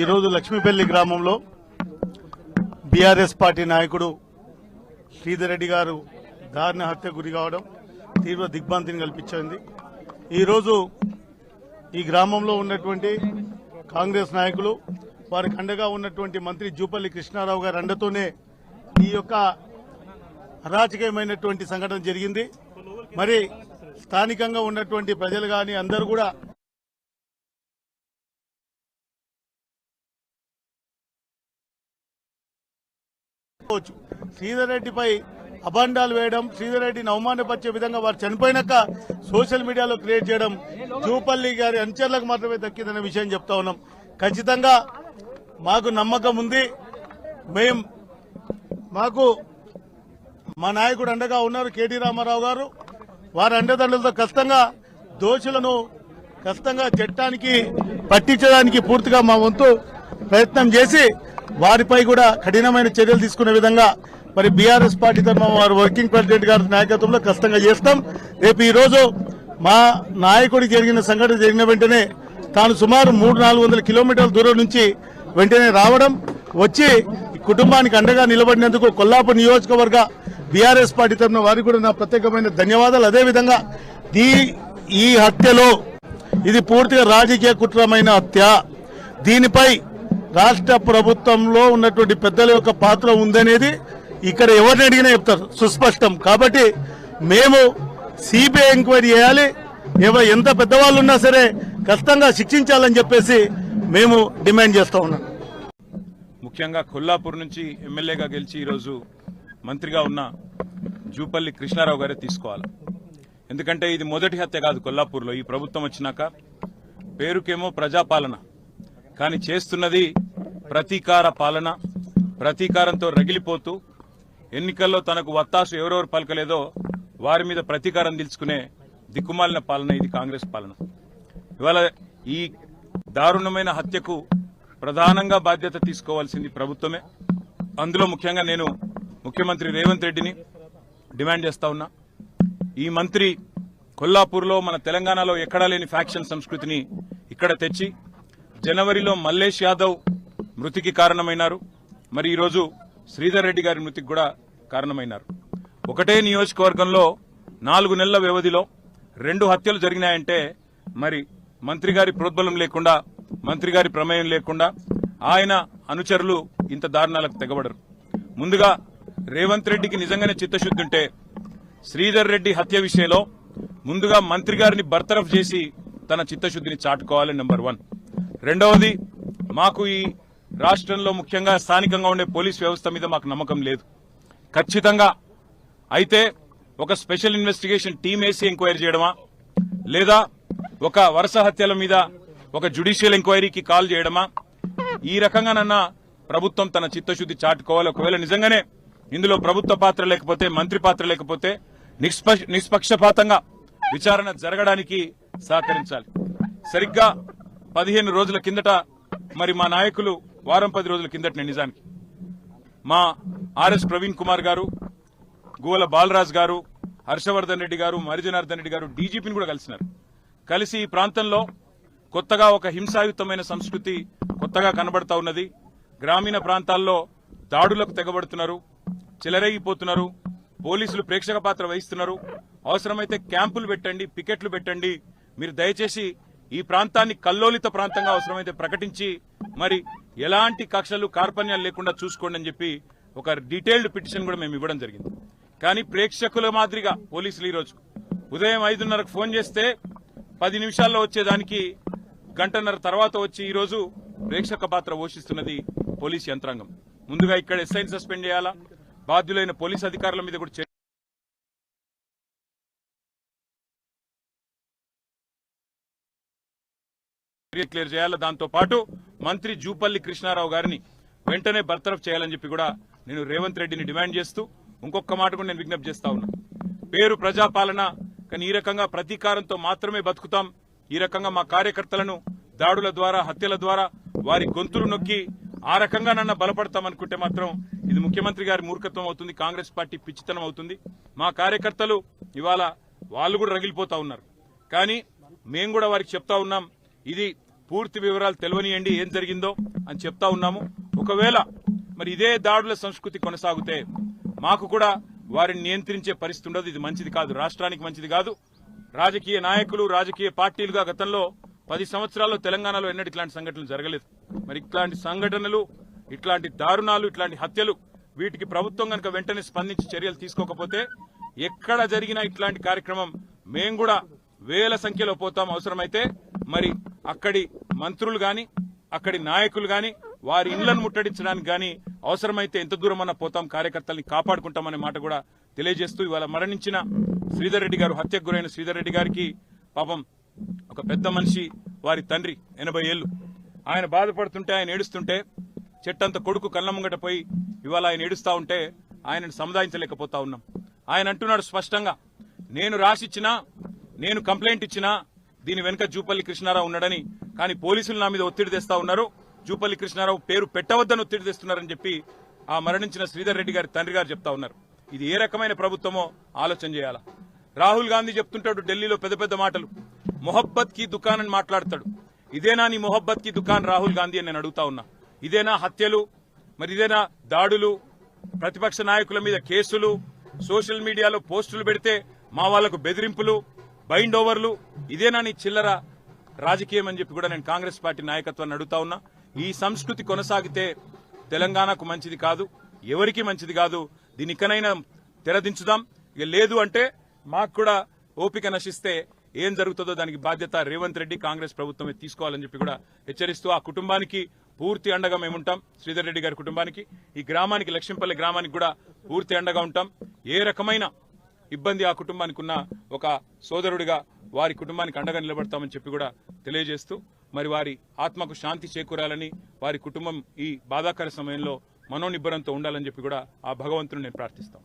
ఈరోజు లక్ష్మీపల్లి గ్రామంలో BRS party నాయకుడు శ్రీధర్ రెడ్డి గారు దారుణ హత్య గురి కావడం తీవ్ర దిగ్భ్రాంతిని కల్పించింది. ఈరోజు ఈ గ్రామంలో ఉన్నటువంటి కాంగ్రెస్ నాయకులు వారికి అండగా ఉన్నటువంటి మంత్రి జూపల్లి కృష్ణారావు గారి అండతోనే ఈ యొక్క అరాచకమైనటువంటి సంఘటన జరిగింది. మరి స్థానికంగా ఉన్నటువంటి ప్రజలు కానీ అందరూ కూడా శ్రీధర్ రెడ్డిపై అబండాలు వేయడం శ్రీధర్ రెడ్డిని అవమానపరిచే విధంగా వారు చనిపోయినాక సోషల్ మీడియాలో క్రియేట్ చేయడం జూపల్లి గారి అనుచరులకు మాత్రమే దక్కిందనే విషయం చెప్తా ఉన్నాం. ఖచ్చితంగా మాకు నమ్మకం ఉంది. మేం మాకు మా నాయకుడు అండగా ఉన్నారు కేటీ రామారావు గారు. వారి అండదండలతో ఖచ్చితంగా దోషులను ఖచ్చితంగా చట్టానికి పట్టించడానికి పూర్తిగా మా వంతు ప్రయత్నం చేసి వారిపై కూడా కఠినమైన చర్యలు తీసుకునే విధంగా మరి బీఆర్ఎస్ పార్టీ తరఫున వారు వర్కింగ్ ప్రెసిడెంట్ గారి నాయకత్వంలో కష్టంగా చేస్తాం. రేపు ఈరోజు మా నాయకుడికి జరిగిన సంఘటన జరిగిన వెంటనే తాను సుమారు మూడు నాలుగు వందల కిలోమీటర్ల దూరం నుంచి వెంటనే రావడం వచ్చి ఈ కుటుంబానికి అండగా నిలబడినందుకు కొల్లాపూర్ నియోజకవర్గ బీఆర్ఎస్ పార్టీ తరఫున వారికి కూడా నా ప్రత్యేకమైన ధన్యవాదాలు. అదేవిధంగా దీ ఈ హత్యలో ఇది పూర్తిగా రాజకీయ కుట్రమైన హత్య. దీనిపై రాష్ట్ర ప్రభుత్వంలో ఉన్నటువంటి పెద్దల యొక్క పాత్ర ఉందనేది ఇక్కడ ఎవరిని అడిగినా చెప్తారు. సుస్పష్టం. కాబట్టి మేము సిబిఐ ఎంక్వైరీ చేయాలి. ఎవ- ఎంత పెద్దవాళ్ళు ఉన్నా సరే కష్టంగా శిక్షించాలని చెప్పేసి మేము డిమాండ్ చేస్తా ఉన్నాం. ముఖ్యంగా కొల్లాపూర్ నుంచి ఎమ్మెల్యేగా గెలిచి ఈరోజు మంత్రిగా ఉన్న జూపల్లి కృష్ణారావు గారే తీసుకోవాలి. ఎందుకంటే ఇది మొదటి హత్య కాదు కొల్లాపూర్లో. ఈ ప్రభుత్వం వచ్చినాక పేరుకేమో ప్రజాపాలన. కానీ చేస్తున్నది ప్రతీకార పాలన ప్రతీకారంతో రగిలిపోతూ ఎన్నికల్లో తనకు వత్తాసు ఎవరెవరు పలకలేదో వారి మీద ప్రతీకారం తీల్చుకునే దిక్కుమాలిన పాలన ఇది కాంగ్రెస్ పాలన. ఇవాళ ఈ దారుణమైన హత్యకు ప్రధానంగా బాధ్యత తీసుకోవాల్సింది ప్రభుత్వమే. అందులో ముఖ్యంగా నేను ముఖ్యమంత్రి రేవంత్ రెడ్డిని డిమాండ్ చేస్తా ఉన్నా. ఈ మంత్రి కొల్లాపూర్లో మన తెలంగాణలో ఎక్కడా లేని ఫ్యాక్షన్ సంస్కృతిని ఇక్కడ తెచ్చి జనవరిలో మల్లేష్ యాదవ్ మృతికి కారణమైనారు. మరి ఈరోజు శ్రీధర్ రెడ్డి గారి మృతికి కూడా కారణమైనారు. ఒకటే నియోజకవర్గంలో నాలుగు నెలల వ్యవధిలో రెండు హత్యలు జరిగినాయంటే మరి మంత్రి గారి ప్రోద్బలం లేకుండా మంత్రి గారి ప్రమేయం లేకుండా ఆయన అనుచరులు ఇంత దారుణాలకు తెగబడరు. ముందుగా రేవంత్ రెడ్డికి నిజంగానే చిత్తశుద్ధి ఉంటే శ్రీధర్ రెడ్డి హత్య విషయంలో ముందుగా మంత్రి గారిని బర్తరఫ్ చేసి తన చిత్తశుద్ధిని చాటుకోవాలి నెంబర్ వన్. రెండవది మాకు ఈ రాష్ట్రంలో ముఖ్యంగా స్థానికంగా ఉండే పోలీస్ వ్యవస్థ మీద మాకు నమ్మకం లేదు. ఖచ్చితంగా అయితే ఒక స్పెషల్ ఇన్వెస్టిగేషన్ టీం వేసి ఎంక్వైరీ చేయడమా? లేదా ఒక వరుస హత్యల మీద ఒక జుడిషియల్ ఎంక్వైరీకి కాల్ చేయడమా? ఈ రకంగానన్నా ప్రభుత్వం తన చిత్తశుద్ధి చాటుకోవాలి. ఒకవేళ నిజంగానే ఇందులో ప్రభుత్వ పాత్ర లేకపోతే మంత్రి పాత్ర లేకపోతే నిష్పక్షపాతంగా విచారణ జరగడానికి సహకరించాలి. సరిగ్గా పదిహేను రోజుల కిందట మరి మా నాయకులు వారం పది రోజుల కిందటి నిజానికి. మా ఆర్ఎస్ ప్రవీణ్ కుమార్ గారు గువల బాలరాజ్ గారు హర్షవర్ధన్ రెడ్డి గారు మరిజనార్దన్ రెడ్డి గారు డీజీపీని కూడా కలిసినారు. కలిసి ఈ ప్రాంతంలో కొత్తగా ఒక హింసాయుతమైన సంస్కృతి కొత్తగా కనబడతా ఉన్నది. గ్రామీణ ప్రాంతాల్లో దాడులకు తెగబడుతున్నారు చెలరేగిపోతున్నారు పోలీసులు ప్రేక్షక పాత్ర వహిస్తున్నారు. అవసరమైతే క్యాంపులు పెట్టండి పికెట్లు పెట్టండి. మీరు దయచేసి ఈ ప్రాంతాన్ని కల్లోలిత ప్రాంతంగా అవసరమైతే ప్రకటించి మరి ఎలాంటి కక్షలు కార్పణ్యాలు లేకుండా చూసుకోండి అని చెప్పి ఒక డీటెయిల్డ్ పిటిషన్ కూడా మేము ఇవ్వడం జరిగింది. కానీ ప్రేక్షకుల మాదిరిగా పోలీసులు ఈరోజు ఉదయం ఐదున్నరకు ఫోన్ చేస్తే పది నిమిషాల్లో వచ్చేదానికి గంటన్నర తర్వాత వచ్చి ఈరోజు ప్రేక్షక పాత్ర పోషిస్తున్నది పోలీస్ యంత్రాంగం. ముందుగా ఇక్కడ ఎస్ఐని సస్పెండ్ చేయాలా? బాధ్యులైన పోలీస్ అధికారుల మీద కూడా చర్య క్లియర్ చేయాలా? దాంతో పాటు మంత్రి జూపల్లి కృష్ణారావు గారిని వెంటనే బర్తరఫ్ చేయాలని చెప్పి కూడా నేను రేవంత్ రెడ్డిని డిమాండ్ చేస్తూ ఇంకొక మాట కూడా నేను విజ్ఞప్తి చేస్తా ఉన్నా. పేరు ప్రజాపాలన కానీ ఈ రకంగా ప్రతీకారంతో మాత్రమే బతుకుతాం. ఈ రకంగా మా కార్యకర్తలను దాడుల ద్వారా హత్యల ద్వారా వారి గొంతులు నొక్కి ఆ రకంగా నన్న బలపడతాం అనుకుంటే మాత్రం ఇది ముఖ్యమంత్రి గారి మూర్ఖత్వం అవుతుంది కాంగ్రెస్ పార్టీ పిచ్చితనం అవుతుంది. మా కార్యకర్తలు ఇవాళ వాళ్ళు కూడా రగిలిపోతా ఉన్నారు. కానీ మేము కూడా వారికి చెప్తా ఉన్నాం ఇది పూర్తి వివరాలు తెలియనియండి ఏం జరిగిందో అని చెప్తా ఉన్నాము. ఒకవేళ మరి ఇదే దాడుల సంస్కృతి కొనసాగితే మాకు కూడా వారిని నియంత్రించే పరిస్థితి ఉండదు. ఇది మంచిది కాదు. రాష్ట్రానికి మంచిది కాదు. రాజకీయ నాయకులు రాజకీయ పార్టీలుగా గతంలో పది సంవత్సరాల్లో తెలంగాణలో ఎన్నటి ఇట్లాంటి సంఘటనలు జరగలేదు. మరి ఇట్లాంటి సంఘటనలు ఇట్లాంటి దారుణాలు ఇట్లాంటి హత్యలు వీటికి ప్రభుత్వం కనుక వెంటనే స్పందించి చర్యలు తీసుకోకపోతే ఎక్కడ జరిగిన ఇట్లాంటి కార్యక్రమం మేము కూడా వేల సంఖ్యలో పోతాం. అవసరమైతే మరి అక్కడి మంత్రులు గాని అక్కడి నాయకులు గాని వారి ఇళ్ళను ముట్టడించడానికి గాని అవసరమైతే ఎంత దూరం పోతాం కార్యకర్తల్ని కాపాడుకుంటామనే మాట కూడా తెలియజేస్తూ ఇవాళ మరణించిన శ్రీధర్ రెడ్డి గారు హత్యకు గురైన శ్రీధర్ రెడ్డి గారికి పాపం ఒక పెద్ద మనిషి వారి తండ్రి ఎనభై ఏళ్ళు. ఆయన బాధపడుతుంటే ఆయన ఏడుస్తుంటే చెట్టంత కొడుకు కళ్ళ ముంగట పోయి ఇవాళ ఆయన ఏడుస్తా ఉంటే ఆయనను సముదాయించలేకపోతా ఉన్నాం. ఆయన అంటున్నాడు స్పష్టంగా నేను రాసిచ్చినా నేను కంప్లైంట్ ఇచ్చినా దీని వెనుక జూపల్లి కృష్ణారావు ఉన్నాడని కానీ పోలీసులు నా మీద ఒత్తిడి తెస్తా ఉన్నారు. జూపల్లి కృష్ణారావు పేరు పెట్టవద్దని ఒత్తిడి తెస్తున్నారని చెప్పి ఆ మరణించిన శ్రీధర్ రెడ్డి గారి తండ్రి గారు చెప్తా ఉన్నారు. ఇది ఏ రకమైన ప్రభుత్వమో ఆలోచన చేయాలా? రాహుల్ గాంధీ చెప్తుంటాడు ఢిల్లీలో పెద్ద పెద్ద మాటలు. మొహబ్బత్కి దుకాన్ అని మాట్లాడతాడు. ఇదేనా నీ మొహబ్బత్కి దుకాన్ రాహుల్ గాంధీ అని నేను అడుగుతా ఉన్నా. ఇదేనా హత్యలు? మరి ఇదేనా దాడులు? ప్రతిపక్ష నాయకుల మీద కేసులు? సోషల్ మీడియాలో పోస్టులు పెడితే మా వాళ్ళకు బెదిరింపులు? బైండ్ ఓవర్లు. ఇదేనా నీ చిల్లర? రాజకీయం అని చెప్పి కూడా నేను కాంగ్రెస్ పార్టీ నాయకత్వాన్ని అడుగుతా ఉన్నా. ఈ సంస్కృతి కొనసాగితే తెలంగాణకు మంచిది కాదు ఎవరికి మంచిది కాదు దీనికనైనా తెరదించుదాం. ఇక లేదు అంటే మాకు కూడా ఓపిక నశిస్తే ఏం జరుగుతుందో దానికి బాధ్యత రేవంత్ రెడ్డి కాంగ్రెస్ ప్రభుత్వమే తీసుకోవాలని చెప్పి కూడా హెచ్చరిస్తూ ఆ కుటుంబానికి పూర్తి అండగా మేము ఉంటాం. శ్రీధర్ రెడ్డి గారి కుటుంబానికి ఈ గ్రామానికి లక్ష్మీపల్లి గ్రామానికి కూడా పూర్తి అండగా ఉంటాం. ఏ రకమైన ఇబ్బంది ఆ కుటుంబానికి ఉన్న ఒక సోదరుడిగా వారి కుటుంబానికి అండగా నిలబడతామని చెప్పి కూడా తెలియజేస్తూ మరి వారి ఆత్మకు శాంతి చేకూరాలని వారి కుటుంబం ఈ బాధాకర సమయంలో మనోనిబ్బరంతో ఉండాలని చెప్పి కూడా ఆ భగవంతుని నేను ప్రార్థిస్తాం.